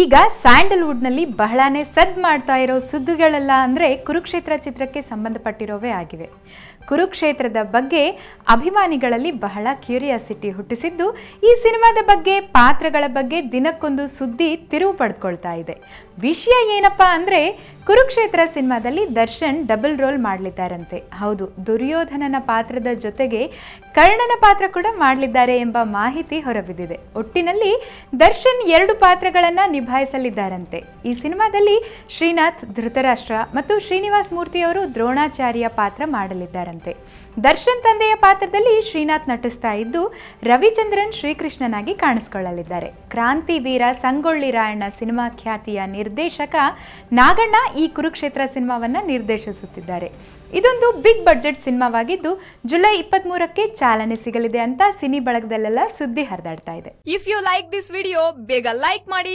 ಈಗ ಸ್ಯಾಂಡಲ್ವುಡ್ನಲ್ಲಿ ಬಹಳನೇ ಸದ್ ಮಾಡ್ತಾ ಇರೋ ಸುದ್ದಿಗಳೆಲ್ಲ ಅಂದರೆ ಕುರುಕ್ಷೇತ್ರ ಚಿತ್ರಕ್ಕೆ ಸಂಬಂಧಪಟ್ಟಿರೋವೇ ಆಗಿವೆ. ಕುರುಕ್ಷೇತ್ರದ ಬಗ್ಗೆ ಅಭಿಮಾನಿಗಳಲ್ಲಿ ಬಹಳ ಕ್ಯೂರಿಯಾಸಿಟಿ ಹುಟ್ಟಿಸಿದ್ದು, ಈ ಸಿನಿಮಾದ ಬಗ್ಗೆ, ಪಾತ್ರಗಳ ಬಗ್ಗೆ ದಿನಕ್ಕೊಂದು ಸುದ್ದಿ ತಿರುವು ಪಡ್ಕೊಳ್ತಾ ಇದೆ. ವಿಷಯ ಏನಪ್ಪಾ ಅಂದರೆ, ಕುರುಕ್ಷೇತ್ರ ಸಿನಿಮಾದಲ್ಲಿ ದರ್ಶನ್ ಡಬಲ್ ರೋಲ್ ಮಾಡಲಿದ್ದಾರಂತೆ. ಹೌದು, ದುರ್ಯೋಧನನ ಪಾತ್ರದ ಜೊತೆಗೆ ಕರ್ಣನ ಪಾತ್ರ ಕೂಡ ಮಾಡಲಿದ್ದಾರೆ ಎಂಬ ಮಾಹಿತಿ ಹೊರಬಿದ್ದಿದೆ. ಒಟ್ಟಿನಲ್ಲಿ ದರ್ಶನ್ ಎರಡು ಪಾತ್ರಗಳನ್ನು ನಿಭಾಯಿಸಲಿದ್ದಾರಂತೆ. ಈ ಸಿನಿಮಾದಲ್ಲಿ ಶ್ರೀನಾಥ್ ಧೃತರಾಷ್ಟ್ರ ಮತ್ತು ಶ್ರೀನಿವಾಸ್ ಮೂರ್ತಿಯವರು ದ್ರೋಣಾಚಾರ್ಯ ಪಾತ್ರ ಮಾಡಲಿದ್ದಾರಂತೆ. ದರ್ಶನ್ ತಂದೆಯ ಪಾತ್ರದಲ್ಲಿ ಶ್ರೀನಾಥ್ ನಟಿಸ್ತಾ ಇದ್ದು, ರವಿಚಂದ್ರನ್ ಶ್ರೀಕೃಷ್ಣನಾಗಿ ಕಾಣಿಸಿಕೊಳ್ಳಲಿದ್ದಾರೆ. ಕ್ರಾಂತಿ ವೀರ ಸಂಗೊಳ್ಳಿ ರಾಯಣ್ಣ ಸಿನಿಮಾ ಖ್ಯಾತಿಯ ನಿರ್ದೇಶಕ ನಾಗಣ್ಣ ಈ ಕುರುಕ್ಷೇತ್ರ ಸಿನಿಮಾವನ್ನ ನಿರ್ದೇಶಿಸುತ್ತಿದ್ದಾರೆ. ಇದೊಂದು ಬಿಗ್ ಬಡ್ಜೆಟ್ ಸಿನಿಮಾವಾಗಿದ್ದು, ಜುಲೈ ಇಪ್ಪತ್ತ್ಮೂರಕ್ಕೆ ಚಾಲನೆ ಸಿಗಲಿದೆ ಅಂತ ಸಿನಿ ಬಳಗದಲ್ಲೆಲ್ಲ ಸುದ್ದಿ ಹರಿದಾಡ್ತಾ ಇದೆ. If you like this video ಬೇಗ ಲೈಕ್ ಮಾಡಿ